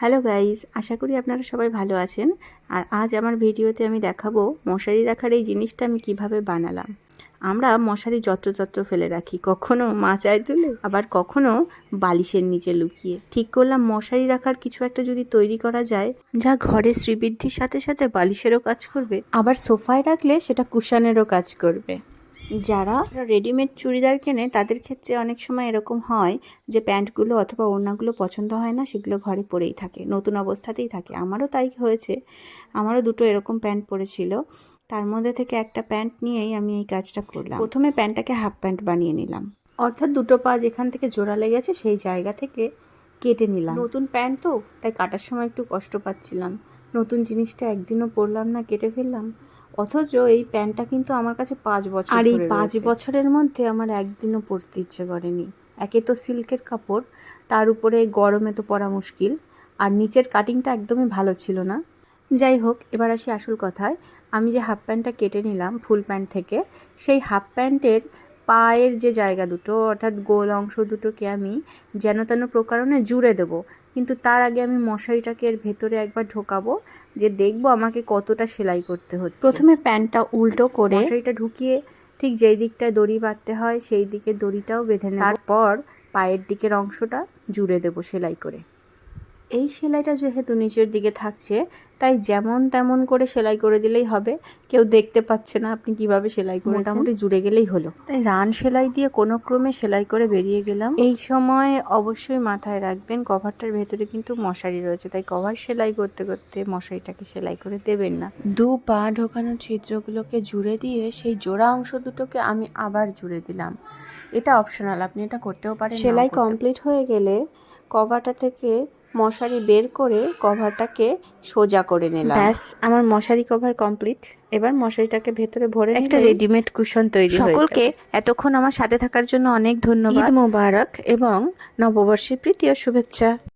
Hello guys, আশা করি আপনারা সবাই ভালো আছেন। আর আজ আমার ভিডিওতে আমি দেখাবো মশারি রাখার এই জিনিসটা আমি কীভাবে বানালাম। আমরা মশারি যত্রতত্র ফেলে রাখি, কখনো মাচায় তুলে, আবার কখনো বালিশের নিচে লুকিয়ে। ঠিক করলাম, মশারি রাখার কিছু একটা যদি তৈরি করা যায়, যা ঘরে শ্রীবৃদ্ধির সাথে সাথে বালিশেরও কাজ করবে, আবার সোফায় রাখলে সেটা কুশানেরও কাজ করবে। যারা রেডিমেড চুড়িদার কেনে, তাদের ক্ষেত্রে অনেক সময় এরকম হয় যে প্যান্টগুলো অথবা ওড়নাগুলো পছন্দ হয় না, সেগুলো ঘরে পরেই থাকে, নতুন অবস্থাতেই থাকে। আমারও তাই হয়েছে, আমারও দুটো এরকম প্যান্ট পরেছিল। তার মধ্যে থেকে একটা প্যান্ট নিয়েই আমি এই কাজটা করলাম। প্রথমে প্যান্টটাকে হাফ প্যান্ট বানিয়ে নিলাম। অর্থাৎ দুটো পা যেখান থেকে জোড়া লেগেছে, সেই জায়গা থেকে কেটে নিলাম। নতুন প্যান্ট তো, তাই কাটার সময় একটু কষ্ট পাচ্ছিলাম। নতুন জিনিসটা একদিনও পরলাম না, কেটে ফেললাম। অথচ এই প্যান্টটা কিন্তু আমার কাছে পাঁচ বছর আর এই পাঁচ বছরের মধ্যে আমার একদিনও পরতে ইচ্ছে করেনি। একে তো সিল্কের কাপড় তার উপরে গরমে তো পরা মুশকিল আর নিচের কাটিংটা একদমই ভালো ছিল না। যাই হোক এবার আসি আসল কথায়। আমি যে হাফ প্যান্টটা কেটে নিলাম ফুল প্যান্ট থেকে সেই হাফ প্যান্টের পায়ের যে জায়গা দুটো অর্থাৎ গোল অংশ দুটোকে আমি যেন তেন প্রকারণে জুড়ে দেবো কিন্তু তার আগে আমি মশারিটাকে এর ভেতরে একবার ঢোকাবো যে দেখব আমাকে কতটা সেলাই করতে হচ্ছে। প্রথমে প্যান্টটা উল্টো করে মশারিটা ঢুকিয়ে ঠিক যেই দিকটায় দড়ি বাঁধতে হয় সেই দিকে দড়িটাও বেঁধে নেব। তারপর পায়ের দিকের অংশটা জুড়ে দেবো সেলাই করে। এই সেলাইটা যেহেতু নিচের দিকে থাকছে তাই যেমন তেমন করে সেলাই করে দিলেই হবে। কেউ দেখতে পাচ্ছে না আপনি কীভাবে সেলাই করে মোটামুটি জুড়ে গেলেই হলো। তাই রান সেলাই দিয়ে কোনো ক্রমে সেলাই করে বেরিয়ে গেলাম। এই সময় অবশ্যই মাথায় রাখবেন কভারটার ভেতরে কিন্তু মশারি রয়েছে তাই কভার সেলাই করতে করতে মশারিটাকে সেলাই করে দেবেন না। দু পা ঢোকানো ছিদ্রগুলোকে জুড়ে দিয়ে সেই জোড়া অংশ দুটোকে আমি আবার জুড়ে দিলাম। এটা অপশনাল আপনি এটা করতেও পারেন সেলাই কমপ্লিট হয়ে গেলে কভারটা থেকে মশারি বের করে কভারটাকে সোজা করে নিলাম। ব্যাস আমার মশারি কভার কমপ্লিট। এবার মশারিটাকে ভেতরে ভরে একটা রেডিমেড কুশন তৈরি সকলকে এতক্ষণ আমার সাথে থাকার জন্য অনেক ধন্যবাদ। ঈদ মোবারক এবং নববর্ষের প্রীতি ও শুভেচ্ছা।